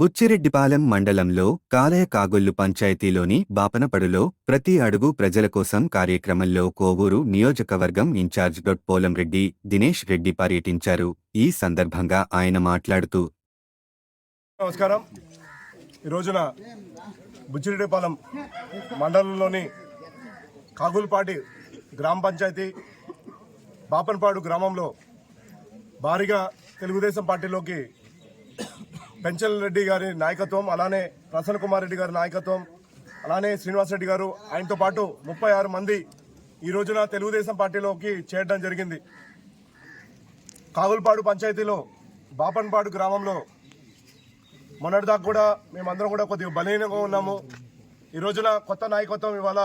బుచ్చిరెడ్డిపాలెం మండలంలో కాలయ కాగొల్లు పంచాయతీలోని బాపనపడులో ప్రతి అడుగు ప్రజల కోసం కార్యక్రమంలో కోవూరు నియోజకవర్గం ఇన్ఛార్జ్ డొట్ పోలంరెడ్డి దినేష్ రెడ్డి పర్యటించారు. ఈ సందర్భంగా ఆయన మాట్లాడుతూ నమస్కారం. ఈ రోజున బుచ్చిరెడ్డిపాలెం మండలంలోని కాగులపాటి గ్రామ పంచాయతీ బాపనపాడు గ్రామంలో భారీగా తెలుగుదేశం పార్టీలోకి పెంచల్ రెడ్డి గారి నాయకత్వం అలానే ప్రసన్న కుమార్ రెడ్డి గారి నాయకత్వం అలానే శ్రీనివాస్ రెడ్డి గారు ఆయనతో పాటు ముప్పై ఆరు మంది ఈ రోజున తెలుగుదేశం పార్టీలోకి చేరడం జరిగింది. కాగులపాడు పంచాయతీలో బాపన్పాడు గ్రామంలో మొన్నటిదాకా కూడా మేమందరం కూడా కొద్దిగా బలహీనంగా ఉన్నాము. ఈ రోజున కొత్త నాయకత్వం ఇవాళ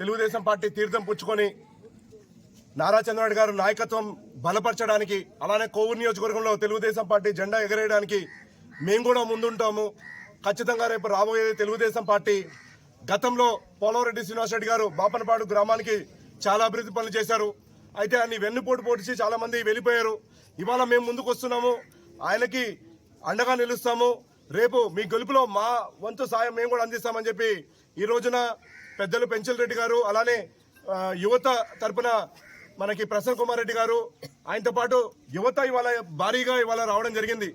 తెలుగుదేశం పార్టీ తీర్థం పుచ్చుకొని నారా చంద్రబాబు గారు నాయకత్వం బలపరచడానికి అలానే కోవూరు నియోజకవర్గంలో తెలుగుదేశం పార్టీ జెండా ఎగరేయడానికి మేము కూడా ముందుంటాము. ఖచ్చితంగా రేపు రాబోయేది తెలుగుదేశం పార్టీ. గతంలో పోలవరెడ్డి శ్రీనివాసరెడ్డి గారు బాపనపాడు గ్రామానికి చాలా అభివృద్ధి పనులు చేశారు. అయితే ఆయన వెన్నుపోటు పోటీసి చాలా మంది వెళ్ళిపోయారు. ఇవాళ మేము ముందుకు వస్తున్నాము. ఆయనకి అండగా నిలుస్తాము. రేపు మీ గెలుపులో మా వంతు సాయం మేము కూడా అందిస్తామని చెప్పి ఈ రోజున పెద్దలు పెంచల్ రెడ్డి గారు అలానే యువత తరపున మనకి ప్రసన్న కుమార్ రెడ్డి గారు ఆయనతో పాటు యువత ఇవాళ భారీగా ఇవాళ రావడం జరిగింది.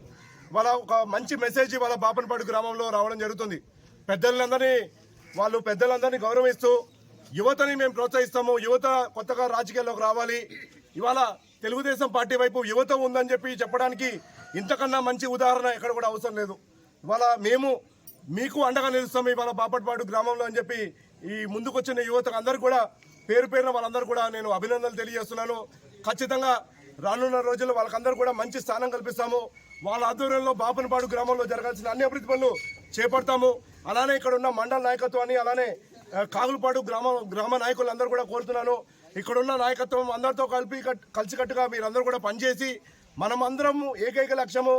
వాళ్ళ ఒక మంచి మెసేజ్ వాళ్ళ బాపనపాడు గ్రామంలో రావడం జరుగుతుంది. పెద్దలందరినీ వాళ్ళు పెద్దలందరినీ గౌరవిస్తూ యువతని మేము ప్రోత్సహిస్తాము. యువత కొత్తగా రాజకీయాల్లోకి రావాలి. ఇవాళ తెలుగుదేశం పార్టీ వైపు యువత ఉందని చెప్పి చెప్పడానికి ఇంతకన్నా మంచి ఉదాహరణ ఎక్కడ కూడా అవసరం లేదు. ఇవాళ మేము మీకు అండగా నిలుస్తాము ఇవాళ బాపట్పాడు గ్రామంలో అని చెప్పి ఈ ముందుకొచ్చిన యువతకు అందరూ కూడా పేరు పేరున వాళ్ళందరూ కూడా నేను అభినందనలు తెలియజేస్తున్నాను. ఖచ్చితంగా రానున్న రోజుల్లో వాళ్ళకందరూ కూడా మంచి స్థానం కల్పిస్తాము. వాళ్ళ ఆధ్వర్యంలో బాపనపాడు గ్రామంలో జరగాల్సిన అన్ని అభివృద్ధి పనులు చేపడతాము. అలానే ఇక్కడ ఉన్న మండల నాయకత్వాన్ని అలానే కాగులపాడు గ్రామ గ్రామ నాయకులందరూ కూడా కోరుతున్నాను. ఇక్కడున్న నాయకత్వం అందరితో కలిపి కలిసికట్టుగా మీరందరూ కూడా పనిచేసి మనమందరం ఏకైక లక్ష్యము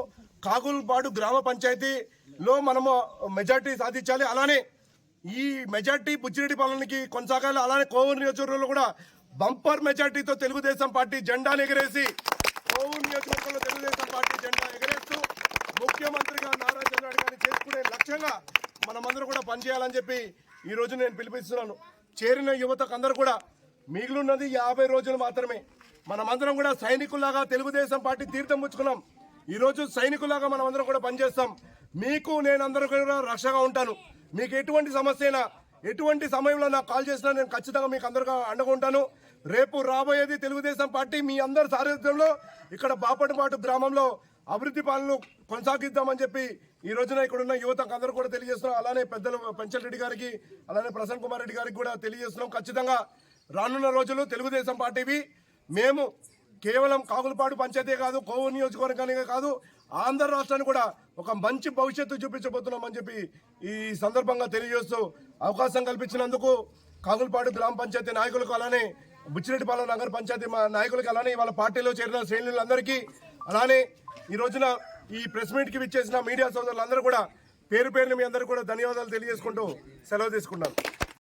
కాగులపాడు గ్రామ పంచాయతీలో మనము మెజార్టీ సాధించాలి. అలానే ఈ మెజార్టీ బుచ్చిరెడ్డి పాలనకి కొనసాగాలి. అలానే కోవూరు నియోజకవర్గంలో కూడా బంపర్ మెజార్టీతో తెలుగుదేశం పార్టీ జెండాను ఎగరేసి కోవూరు నియోజకవర్గంలో తెలుగుదేశం పార్టీ జెండా ఎగరేసి ముఖ్యమంత్రిగా నారా చంద్రబాబు గారిని చేసుకునే లక్ష్యంగా మనమందరం కూడా పనిచేయాలని చెప్పి ఈ రోజు నేను పిలిపిస్తున్నాను. చేరిన యువతకు అందరూ కూడా మిగిలినది యాభై రోజులు మాత్రమే. మనమందరం కూడా సైనికుల్లాగా తెలుగుదేశం పార్టీ తీర్థం పుచ్చుకున్నాం. ఈరోజు సైనికులాగా మనమందరం కూడా పనిచేస్తాం. మీకు నేను అందరూ కూడా రక్షగా ఉంటాను. మీకు ఎటువంటి సమస్య అయినా ఎటువంటి సమయంలో నాకు కాల్ చేసినా నేను ఖచ్చితంగా మీకు అందరిగా అండగా రేపు రాబోయేది తెలుగుదేశం పార్టీ మీ అందరి సారథ్యంలో ఇక్కడ బాపటిపాటు గ్రామంలో అభివృద్ధి పాలనలు కొనసాగిద్దామని చెప్పి ఈ రోజున ఇక్కడ ఉన్న యువతకు అందరూ కూడా తెలియజేస్తున్నాం. అలానే పెద్దలు పెంచల్ రెడ్డి గారికి అలానే ప్రసన్న కుమార్ రెడ్డి గారికి కూడా తెలియజేస్తున్నాం. ఖచ్చితంగా రానున్న రోజులు తెలుగుదేశం పార్టీవి మేము కేవలం కాగులపాడు పంచాయతీ కాదు కోవు నియోజకవర్గానికి కాదు ఆంధ్ర రాష్ట్రాన్ని కూడా ఒక మంచి భవిష్యత్తు చూపించబోతున్నామని చెప్పి ఈ సందర్భంగా తెలియజేస్తూ అవకాశం కల్పించినందుకు కాగులపాడు గ్రామ పంచాయతీ నాయకులకు అలానే బుచ్చిరెడ్డిపాలెం నగర పంచాయతీ నాయకులకు అలానే వాళ్ళ పార్టీలో చేరిన శ్రేణులందరికీ అలానే ఈ రోజున ఈ ప్రెస్ మీట్కి విచ్చేసిన మీడియా సోదరులందరూ కూడా పేరు పేరుని మీ అందరూ కూడా ధన్యవాదాలు తెలియజేసుకుంటూ సెలవు తీసుకున్నాను